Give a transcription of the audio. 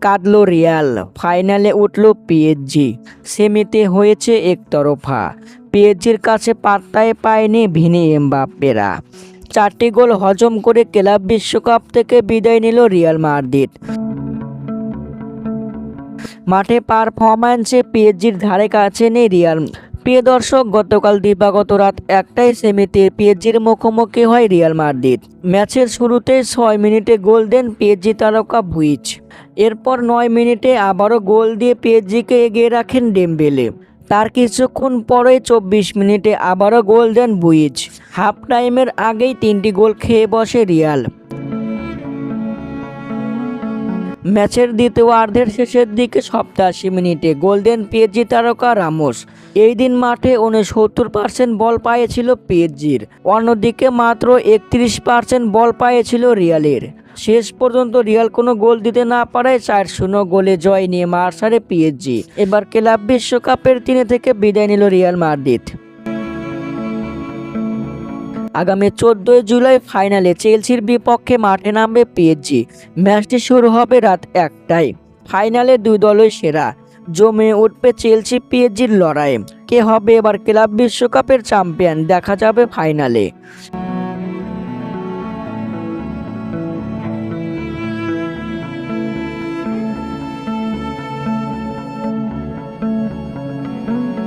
কাঁদলো Real. ফাইনালে উঠল PSG সেমিতে হয়েছে একতরফা। পিএসজির কাছে পাত্তায় পায়নি ভিনি এমবাপ্পেরা। চারটি গোল হজম করে ক্লাব বিশ্বকাপ থেকে বিদায় নিল রিয়াল মাদ্রিদ। মাঠে পারফরম্যান্সে পিএসজির ধারে কাছে নেই রিয়াল প্রিয় দর্শক, গতকাল দিবাগত রাত একটাই সেমিতে পিএসজির মুখোমুখি হয় রিয়াল মাদ্রিদ। ম্যাচের শুরুতে ছয় মিনিটে গোল দেন পিএসজি তারকা ভুইচ। এরপর নয় মিনিটে আবারও গোল দিয়ে পিএসজিকে এগিয়ে রাখেন ডেমবেলে। তার কিছুক্ষণ পরে চব্বিশ মিনিটে আবারও গোল দেন বুইচ হাফ টাইমের আগেই তিনটি গোল খেয়ে বসে রিয়াল। ম্যাচের দ্বিতীয়ার্ধের শেষের দিকে সপ্তাশি মিনিটে গোল্ডেন পিএসজি তারকা রামোস। এই দিন মাঠে উনসত্তর পার্সেন্ট বল পাইয়েছিল পিএসজির। অন্যদিকে মাত্র একত্রিশ পার্সেন্ট বল পাইয়েছিল রিয়ালের। শেষ পর্যন্ত রিয়াল কোনো গোল দিতে না পারায় চার শূন্য গোলে জয় নিয়ে মার্সারে পিএসজি। এবার ক্লাব বিশ্বকাপের তিনে থেকে বিদায় নিল রিয়াল মাদ্রিদ। আগামী চোদ্দোই জুলাই ফাইনালে চেলসির বিপক্ষে মাঠে নামবে পিএসজি। ম্যাচটি শুরু হবে রাত একটায়। ফাইনালে দুই দলই সেরা। জমে উঠবে চেলসি পিএসজির লড়াই। কে হবে এবার ক্লাব বিশ্বকাপের চ্যাম্পিয়ন দেখা যাবে ফাইনালে।